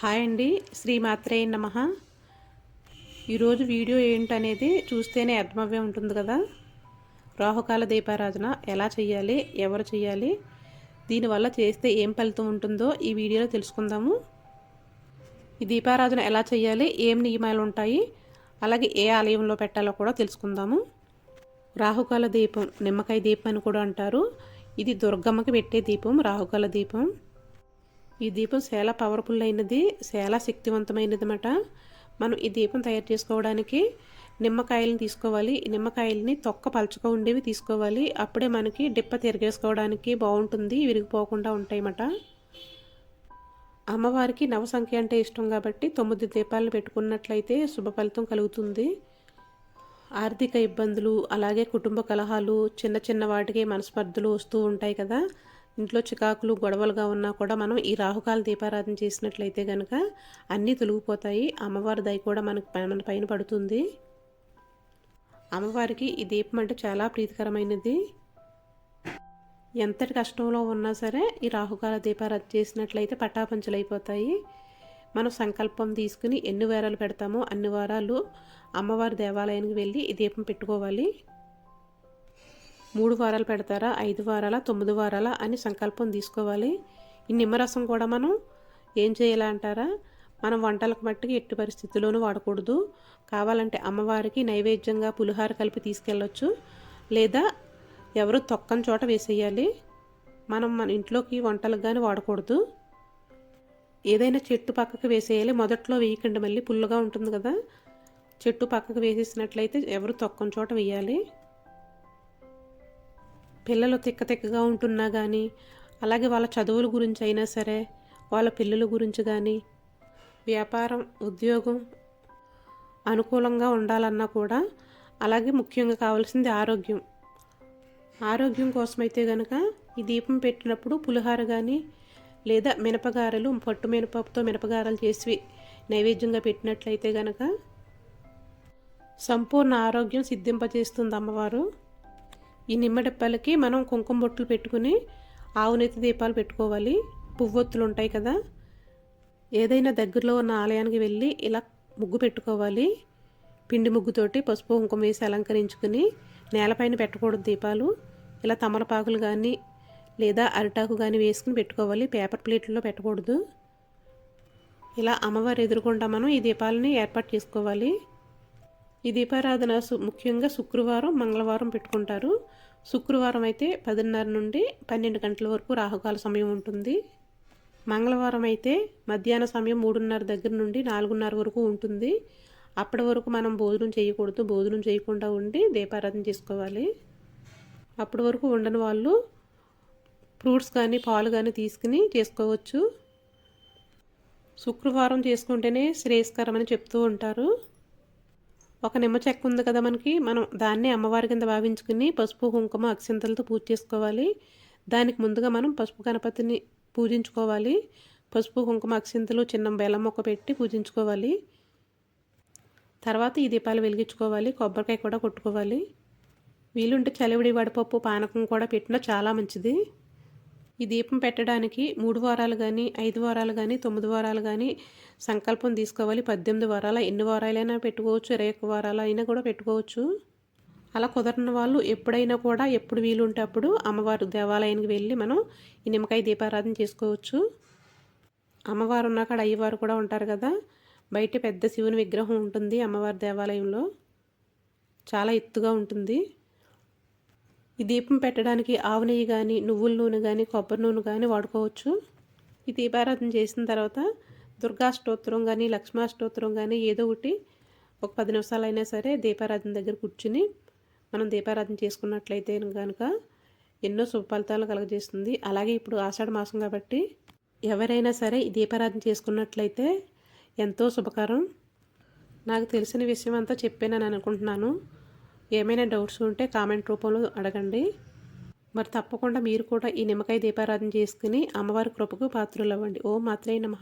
Hi అండి. శ్రీమాత్రే నమ. ఈరోజు వీడియో ఏంటనేది చూస్తేనే అర్థమవ్యం ఉంటుంది కదా. రాహుకాల దీపారాధన ఎలా చేయాలి ఎవరు చేయాలి దీనివల్ల చేస్తే ఏం ఫలితం ఉంటుందో ఈ వీడియోలో తెలుసుకుందాము. ఈ దీపారాధన ఎలా చేయాలి ఏం నియమాలు ఉంటాయి అలాగే ఏ ఆలయంలో పెట్టాలో కూడా తెలుసుకుందాము. రాహుకాల దీపం నిమ్మకాయ దీపం అని కూడా అంటారు. ఇది దుర్గమ్మకి పెట్టే దీపం రాహుకాల దీపం. ఈ దీపం చాలా పవర్ఫుల్ అయినది చాలా శక్తివంతమైనది అన్నమాట మనం ఈ దీపం తయారు చేసుకోవడానికి నిమ్మకాయలను తీసుకోవాలి. ఈ నిమ్మకాయలని తొక్క పలుచగా ఉండేవి తీసుకోవాలి. అప్పుడే మనకి డిప్ప తిరిగేసుకోవడానికి బాగుంటుంది విరిగిపోకుండా ఉంటాయన్నమాట. అమ్మవారికి నవ సంఖ్య అంటే ఇష్టం కాబట్టి తొమ్మిది దీపాలను పెట్టుకున్నట్లయితే శుభ ఫలితం కలుగుతుంది. ఆర్థిక ఇబ్బందులు అలాగే కుటుంబ కలహాలు చిన్న చిన్న వాటికి మనస్పర్ధలు వస్తూ ఉంటాయి కదా. ఇంట్లో చికాకులు గొడవలుగా ఉన్నా కూడా మనం ఈ రాహుకాల దీపారాధన చేసినట్లయితే కనుక అన్నీ తొలగిపోతాయి. అమ్మవారి దయ కూడా మనకు మన పైన పడుతుంది. అమ్మవారికి ఈ దీపం అంటే చాలా ప్రీతికరమైనది. ఎంతటి కష్టంలో ఉన్నా సరే ఈ రాహుకాల దీపారాధన చేసినట్లయితే పట్టాపంచలైపోతాయి మనం సంకల్పం తీసుకుని ఎన్ని వారాలు పెడతామో అన్ని వారాలు అమ్మవారి దేవాలయానికి వెళ్ళి ఈ దీపం పెట్టుకోవాలి. మూడు వారాలు పెడతారా ఐదు వారాల తొమ్మిది వారాల అని సంకల్పం తీసుకోవాలి. ఈ నిమ్మరసం కూడా మనం ఏం చేయాలంటారా మనం వంటలకు మట్టికి ఎట్టి పరిస్థితుల్లోనూ వాడకూడదు. కావాలంటే అమ్మవారికి నైవేద్యంగా పులిహార కలిపి తీసుకెళ్ళొచ్చు. లేదా ఎవరు తొక్కని చోట వేసేయాలి. మనం మన ఇంట్లోకి వంటలకు కానీ వాడకూడదు. ఏదైనా చెట్టు పక్కకు వేసేయాలి. మొదట్లో వేయకండి. మళ్ళీ పుల్లగా ఉంటుంది కదా. చెట్టు పక్కకు వేసేసినట్లయితే ఎవరు తొక్కని చోట వేయాలి. పిల్లలు తిక్క తిక్కగా ఉంటున్నా కానీ అలాగే వాళ్ళ చదువుల గురించి అయినా సరే వాళ్ళ పిల్లల గురించి కానీ వ్యాపారం ఉద్యోగం అనుకూలంగా ఉండాలన్నా కూడా అలాగే ముఖ్యంగా కావాల్సింది ఆరోగ్యం. ఆరోగ్యం కోసమైతే కనుక ఈ దీపం పెట్టినప్పుడు పులిహార కానీ లేదా మినపగారెలు పట్టు మినపప్పుతో మినపగారెలు చేసి నైవేద్యంగా పెట్టినట్లయితే కనుక సంపూర్ణ ఆరోగ్యం సిద్ధింపజేస్తుంది అమ్మవారు. ఈ నిమ్మడెప్పలకి మనం కుంకుమ బొట్లు పెట్టుకుని ఆవునెత్తి దీపాలు పెట్టుకోవాలి. పువ్వొత్తులు ఉంటాయి కదా. ఏదైనా దగ్గరలో ఉన్న ఆలయానికి వెళ్ళి ఇలా ముగ్గు పెట్టుకోవాలి. పిండి ముగ్గుతోటి పసుపు కుంకుమ వేసి అలంకరించుకుని నేలపైన పెట్టకూడదు దీపాలు. ఇలా తమలపాకులు కానీ లేదా అరిటాకు కానీ వేసుకుని పెట్టుకోవాలి. పేపర్ ప్లేట్లలో పెట్టకూడదు. ఇలా అమ్మవారు ఎదురుకుండా మనం ఈ దీపాలని ఏర్పాటు చేసుకోవాలి. ఈ దీపారాధన ముఖ్యంగా శుక్రవారం మంగళవారం పెట్టుకుంటారు. శుక్రవారం అయితే పదిన్నర నుండి పన్నెండు గంటల వరకు రాహుకాల సమయం ఉంటుంది. మంగళవారం అయితే మధ్యాహ్న సమయం మూడున్నర దగ్గర నుండి నాలుగున్నర వరకు ఉంటుంది. అప్పటి వరకు మనం భోజనం చేయకూడదు భోజనం చేయకుండా ఉండి దీపారాధన చేసుకోవాలి. అప్పటి వరకు ఉండని వాళ్ళు ఫ్రూట్స్ కానీ పాలు కానీ తీసుకుని చేసుకోవచ్చు. శుక్రవారం చేసుకుంటేనే శ్రేయస్కరమని చెప్తూ ఉంటారు. ఒక నిమ్మ చెక్క ఉంది కదా మనకి. మనం దాన్ని అమ్మవారి కింద భావించుకుని పసుపు కుంకుమ అక్షింతలతో పూజ చేసుకోవాలి. దానికి ముందుగా మనం పసుపు గణపతిని పూజించుకోవాలి. పసుపు కుంకుమ అక్షింతలు చిన్న బెల్లం మొక్క పెట్టి పూజించుకోవాలి. తర్వాత ఈ దీపాలు వెలిగించుకోవాలి. కొబ్బరికాయ కూడా కొట్టుకోవాలి. వీలుంటే చలివిడి వడపప్పు పానకం కూడా పెట్టినా చాలా మంచిది. ఈ దీపం పెట్టడానికి మూడు వారాలు కానీ ఐదు వారాలు కానీ తొమ్మిది వారాలు కానీ సంకల్పం తీసుకోవాలి. పద్దెనిమిది వారాల ఎన్ని వారాలైనా పెట్టుకోవచ్చు. ఇరవై ఒక్క వారాలు అయినా కూడా పెట్టుకోవచ్చు. అలా కుదరని వాళ్ళు ఎప్పుడైనా కూడా ఎప్పుడు వీలుంటే అప్పుడు అమ్మవారు దేవాలయానికి వెళ్ళి మనం ఈ నిమ్మకాయ దీపారాధన చేసుకోవచ్చు. అమ్మవారు ఉన్నాక అయ్యవారు కూడా ఉంటారు కదా. బయట పెద్ద శివుని విగ్రహం ఉంటుంది అమ్మవారి దేవాలయంలో. చాలా ఎత్తుగా ఉంటుంది. ఈ దీపం పెట్టడానికి ఆవు నెయ్యి కానీ నువ్వుల నూనె కానీ కొబ్బరి నూనె కానీ వాడుకోవచ్చు. ఈ దీపారాధన చేసిన తర్వాత దుర్గా స్తోత్రం కానీ లక్ష్మా స్తోత్రం కానీ ఏదో ఒకటి ఒక పది నిమిషాలు అయినా సరే దీపారాధన దగ్గర కూర్చుని మనం దీపారాధన చేసుకున్నట్లయితే కనుక ఎన్నో శుభ ఫలితాలు కలగజేస్తుంది. అలాగే ఇప్పుడు ఆషాఢ మాసం కాబట్టి ఎవరైనా సరే ఈ దీపారాధన చేసుకున్నట్లయితే ఎంతో శుభకరం. నాకు తెలిసిన విషయం అంతా చెప్పానని అనుకుంటున్నాను. ఏమైనా డౌట్స్ ఉంటే కామెంట్ రూపంలో అడగండి. మరి తప్పకుండా మీరు కూడా ఈ నిమ్మకాయ దీపారాధన చేసుకుని అమ్మవారి కృపకు పాత్రలు అవ్వండి. ఓం మాత్రే నమ.